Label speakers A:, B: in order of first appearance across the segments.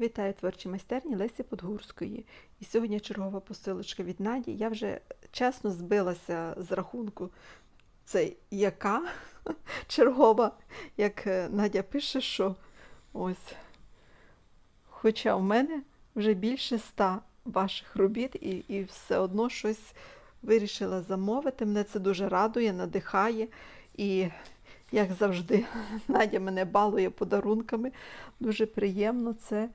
A: Вітаю творчі майстерні Лесі Подгурської. І сьогодні чергова посилочка від Наді. Я вже чесно збилася з рахунку, це яка чергова, як е, Надя пише, що ось. Хоча в мене вже більше ста ваших робіт, і, і все одно щось вирішила замовити. Мене це дуже радує, надихає. І як завжди, Надя мене балує подарунками. Дуже приємно це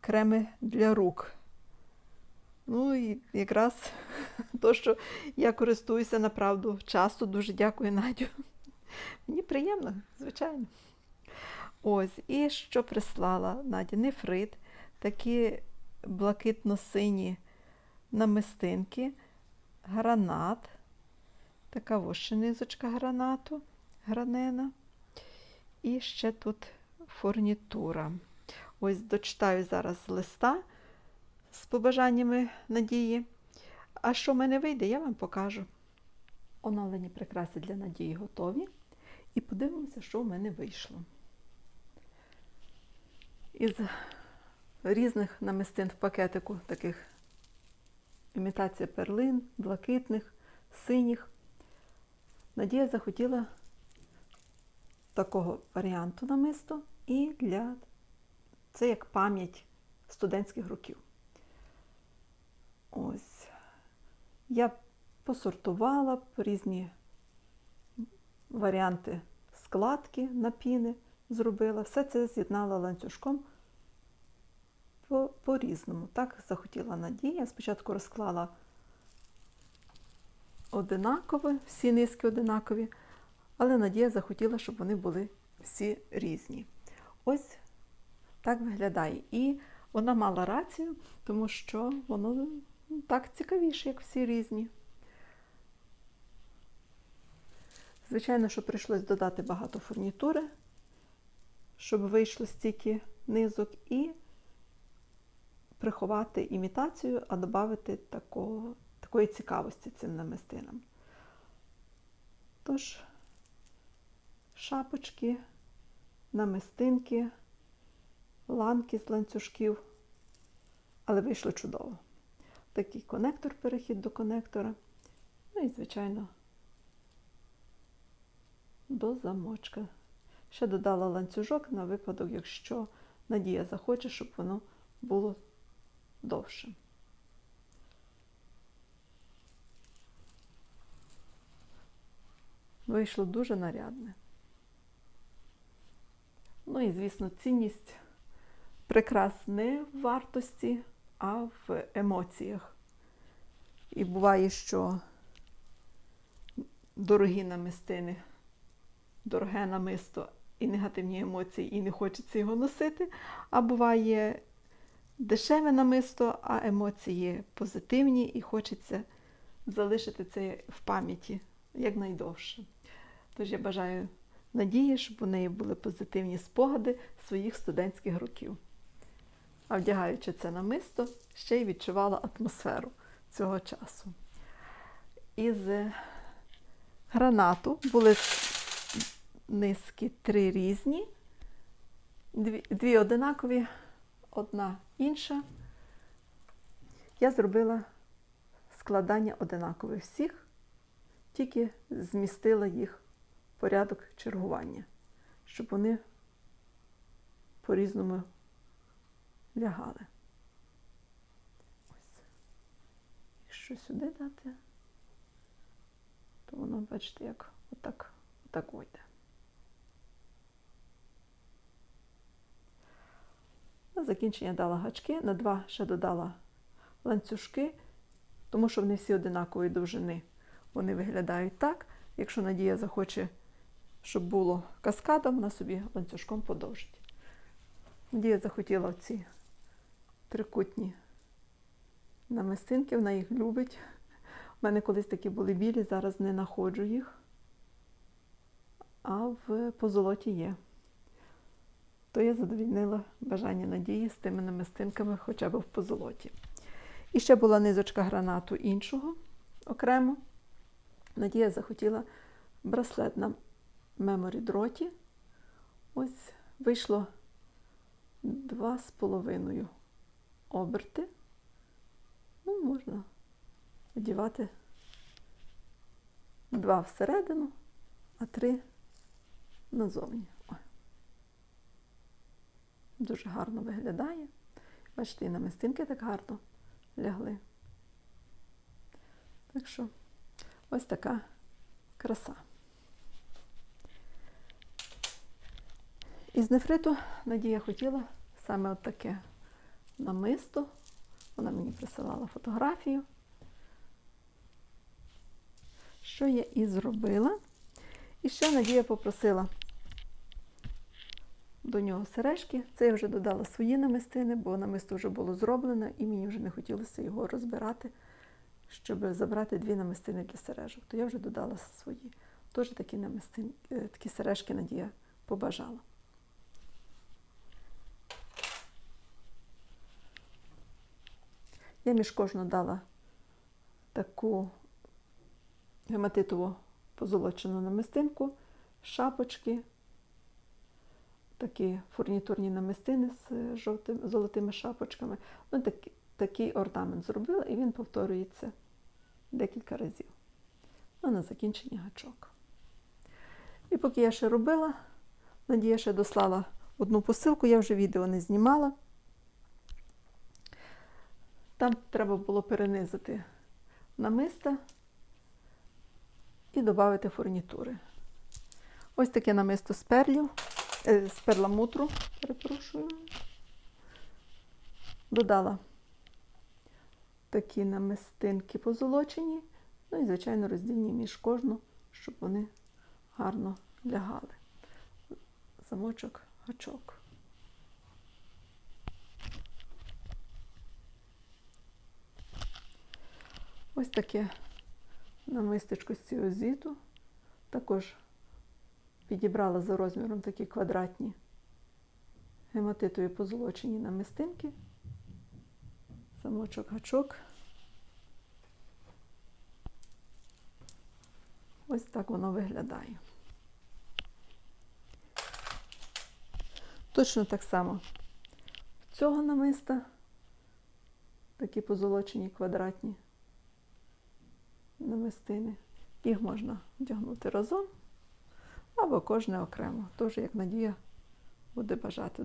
A: креми для рук. Ну і якраз то, що я користуюся направду часто. Дуже дякую, Надю. Мені приємно, звичайно. Ось, і що прислала Надя? Нефрит, такі блакитно-сині намистинки, гранат, така ще низочка гранату, гранена. І ще тут фурнітура. Ось дочитаю зараз листа з побажаннями надії. А що в мене вийде, я вам покажу. Оновлені прикраси для надії готові. І подивимося, що в мене вийшло. Із різних намистин в пакетику, таких імітація перлин, блакитних, синіх. Надія захотіла такого варіанту намисту і для це як пам'ять студентських років. Ось. Я посортувала різні варіанти складки на піни зробила. Все це з'єднала ланцюжком по- по-різному. так захотіла Надія. Спочатку розклала одинаково, всі низки одинакові, але Надія захотіла, щоб вони були всі різні. Ось так виглядає. І вона мала рацію, тому що воно ну, так цікавіше, як всі різні. Звичайно, що прийшлось додати багато фурнітури, щоб вийшло стільки низок, і приховати імітацію, а додати такого, такої цікавості цим намистинам. Тож, шапочки, намистинки, ланки з ланцюжків, але вийшло чудово. Такий конектор, перехід до конектора. Ну і, звичайно, до замочка. Ще додала ланцюжок на випадок, якщо Надія захоче, щоб воно було довше. Вийшло дуже нарядне. Ну і, звісно, цінність прикрас не в вартості, а в емоціях. І буває, що дорогі намистини, дороге намисто і негативні емоції, і не хочеться його носити. А буває дешеве намисто, а емоції позитивні, і хочеться залишити це в пам'яті якнайдовше. Тож я бажаю надії, щоб у неї були позитивні спогади своїх студентських років. А вдягаючи це намисто, ще й відчувала атмосферу цього часу. Із гранату були низки три різні, дві, дві одинакові, одна інша. Я зробила складання одинакових всіх, тільки змістила їх в порядок чергування, щоб вони по-різному лягали. Ось. Якщо сюди дати, то воно, бачите, як отак, отак вийде. На закінчення дала гачки, на два ще додала ланцюжки, тому що вони всі одинакової довжини. Вони виглядають так. Якщо Надія захоче, щоб було каскадом, вона собі ланцюжком подовжить. Надія захотіла ці трикутні намистинки, вона їх любить. У мене колись такі були білі, зараз не знаходжу їх, а в позолоті є. То я задовільнила бажання надії з тими намистинками хоча б в позолоті. І ще була низочка гранату іншого окремо. Надія захотіла браслет на меморі дроті. Ось вийшло два з половиною оберти. Ну, можна одівати два всередину, а три назовні. Ой. Дуже гарно виглядає. Бачите, і намистинки так гарно лягли. Так що ось така краса. Із нефриту Надія хотіла саме от таке намисто. Вона мені присилала фотографію. Що я і зробила. І ще Надія попросила до нього сережки. Це я вже додала свої намистини, бо намисто вже було зроблено, і мені вже не хотілося його розбирати, щоб забрати дві намистини для сережок. То я вже додала свої. Теж такі намистин, е, такі сережки Надія побажала. Я між кожну дала таку гематитову позолочену намистинку, шапочки, такі фурнітурні намистини з жовтим, золотими шапочками. Ну, такий, такий орнамент зробила, і він повторюється декілька разів. Ну, на закінчення гачок. І поки я ще робила, Надія ще дослала одну посилку, я вже відео не знімала. Там треба було перенизити намиста і додати фурнітури. Ось таке намисто з перлів, е, з перламутру, перепрошую. Додала такі намистинки позолочені, ну і, звичайно, роздільні між кожну, щоб вони гарно лягали. Замочок, гачок. Ось таке намистечко з цього зіту. Також підібрала за розміром такі квадратні гематитові позолочені намистинки. Замочок гачок. Ось так воно виглядає. Точно так само цього намиста такі позолочені квадратні намистини. Їх можна вдягнути разом або кожне окремо. Тож, як Надія буде бажати.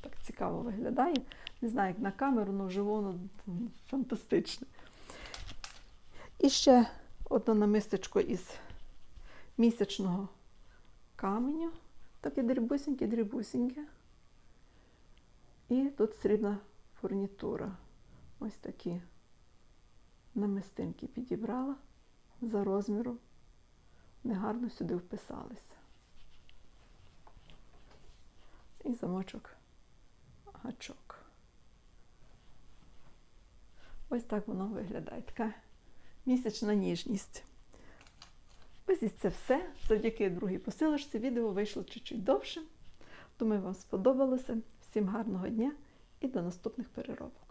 A: Так цікаво виглядає. Не знаю, як на камеру, але вживу воно фантастичне. І ще одне намистечко із місячного каменю. Таке дрібусіньке-дрібусіньке. І тут срібна фурнітура. Ось такі намистинки підібрала за розміром. Негарно сюди вписалися. І замочок гачок. Ось так воно виглядає. Така місячна ніжність. Ось і це все. Завдяки другій посилочці відео вийшло чуть-чуть довше. Думаю, вам сподобалося. Всім гарного дня і до наступних переробок.